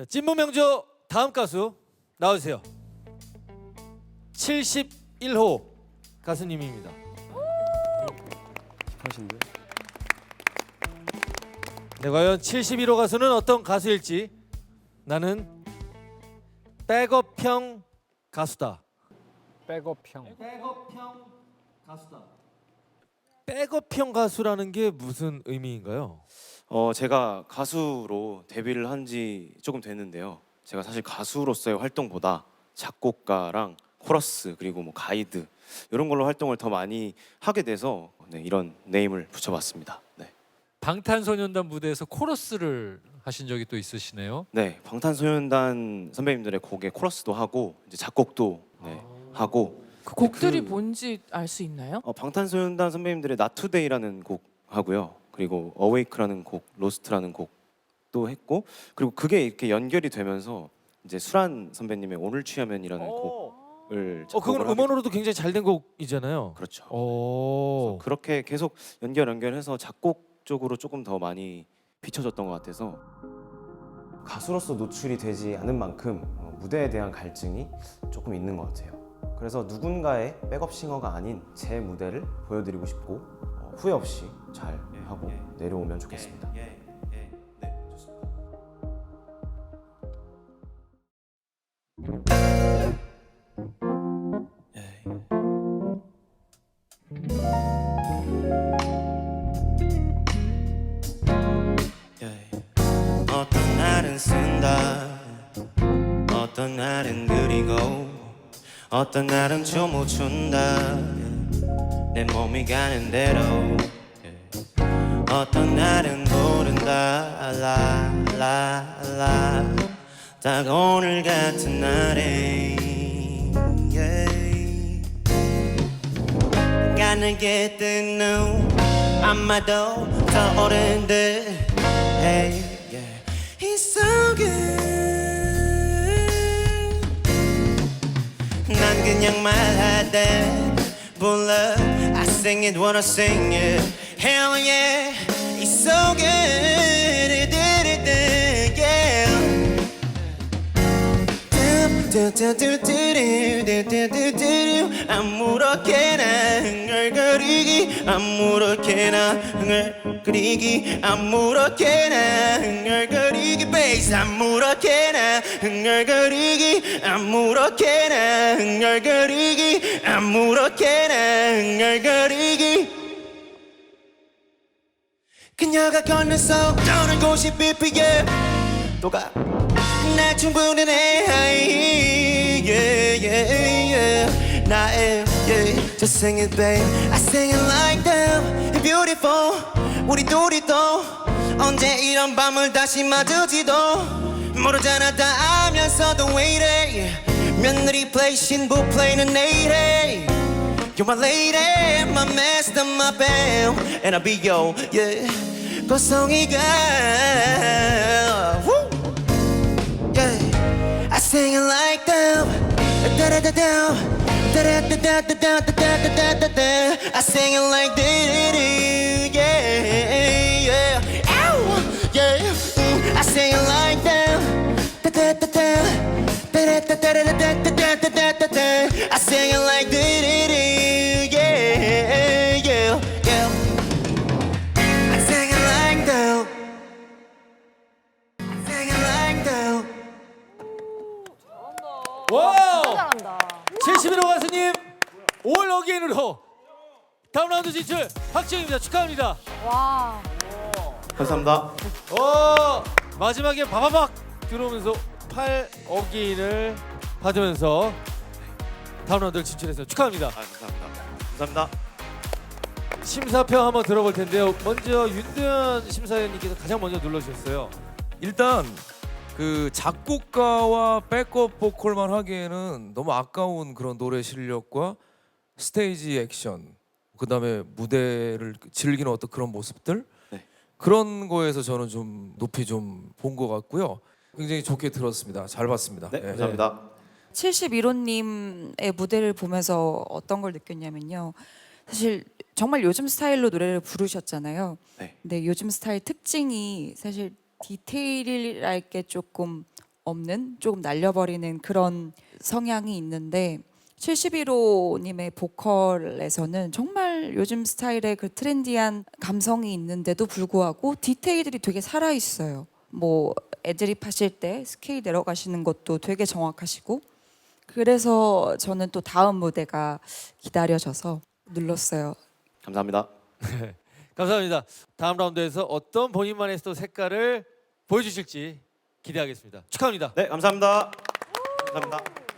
자, 찐무 명조 다음 가수 나와주세요. 71호 가수님입니다. 하신데 네, 과연 71호 가수는 어떤 가수일지 나는 백업형 가수다. 백업형. 백업형 가수다. 백업형 가수라는 게 무슨 의미인가요? 어 제가 가수로 데뷔를 한 지 조금 됐는데요. 제가 사실 가수로서의 활동보다 작곡가랑 코러스 그리고 뭐 가이드 이런 걸로 활동을 더 많이 하게 돼서 네, 이런 네임을 붙여봤습니다. 네. 방탄소년단 무대에서 코러스를 하신 적이 또 있으시네요. 네, 방탄소년단 선배님들의 곡에 코러스도 하고 이제 작곡도 네, 하고 그 곡들이 그- 뭔지 알 수 있나요? 어, 방탄소년단 선배님들의 Not Today라는 곡 하고요. 그리고 Awake라는 곡, Lost라는 곡도 했고 그리고 그게 이렇게 연결이 되면서 이제 수란 선배님의 오늘 취하면이라는 곡을 어, 그건 작곡을 하게 음원으로도 굉장히 잘 된 곡이잖아요. 그렇죠. 오. 그렇게 계속 연결 연결해서 작곡 쪽으로 조금 더 많이 비춰졌던 것 같아서 가수로서 노출이 되지 않은 만큼 어, 무대에 대한 갈증이 조금 있는 것 같아요. 그래서 누군가의 백업 싱어가 아닌 제 무대를 보여드리고 싶고 어, 후회 없이 잘 하고 내려오면 좋겠습니다. 어떤 날은 춤을 춘다. 내 몸이 가는 대로. 어떤 날은 모른다. 라라라. 딱 오늘 같은 날에. yeah. 가늘게 뜬 눈. 아마도 떠오른 듯 hey, 그냥 말하다 불러 I sing it I sing it Hell yeah so good 아무렇게나 흥얼거리기 아무렇게나 흥얼거리기 아무렇게나 흥얼거리기 베이스 아무렇게나 흥얼거리기 아무렇게나 흥얼거리기 아무렇게나 흥얼거리기 그녀가 걷는 속 떠는 곳이 삐삐게 또가 날 충분해 yeah, yeah, yeah. 나의 yeah. Just sing it babe I sing it like them Beautiful 우리 둘이 또 언제 이런 밤을 다시 맞을지도 모르잖아 다 알면서도 왜 이래 며느리 플레이 신부 플레이는 내일에 You're my lady, my master, my bam And I'll be yo, yeah 고성이가 I sing it like I sing it like that. I sing it like that. I sing it like that. Whoa! 71호 가수님 올 어게인으로 다음 라운드 진출 확정입니다. 축하합니다. 와. 감사합니다. 오 마지막에 바바박 들어오면서 8 어게인을 받으면서 다음 라운드 진출해서 축하합니다. 아, 감사합니다. 감사합니다. 심사평 한번 들어볼 텐데요. 먼저 윤도현 심사위원님께서 가장 먼저 눌러주셨어요. 일단 그 작곡가와 백업 보컬만 하기에는 너무 아까운 그런 노래 실력과 스테이지 액션 그다음에 무대를 즐기는 어떤 그런 모습들 네. 그런 거에서 저는 좀 높이 좀 본 것 같고요. 굉장히 좋게 들었습니다. 잘 봤습니다. 네, 예. 감사합니다. 71호님의 무대를 보면서 어떤 걸 느꼈냐면요. 사실 정말 요즘 스타일로 노래를 부르셨잖아요. 네. 근데 요즘 스타일 특징이 사실 디테일이랄 게 조금 없는 조금 날려버리는 그런 성향이 있는데 71호님의 보컬에서는 정말 요즘 스타일의 그 트렌디한 감성이 있는데도 불구하고 디테일들이 되게 살아 있어요. 뭐 애드립 하실 때 스케일 내려가시는 것도 되게 정확하시고 그래서 저는 또 다음 무대가 기다려져서 눌렀어요. 감사합니다. 감사합니다. 다음 라운드에서 어떤 본인만의 또 색깔을 보여주실지 기대하겠습니다. 축하합니다. 네, 감사합니다. 감사합니다.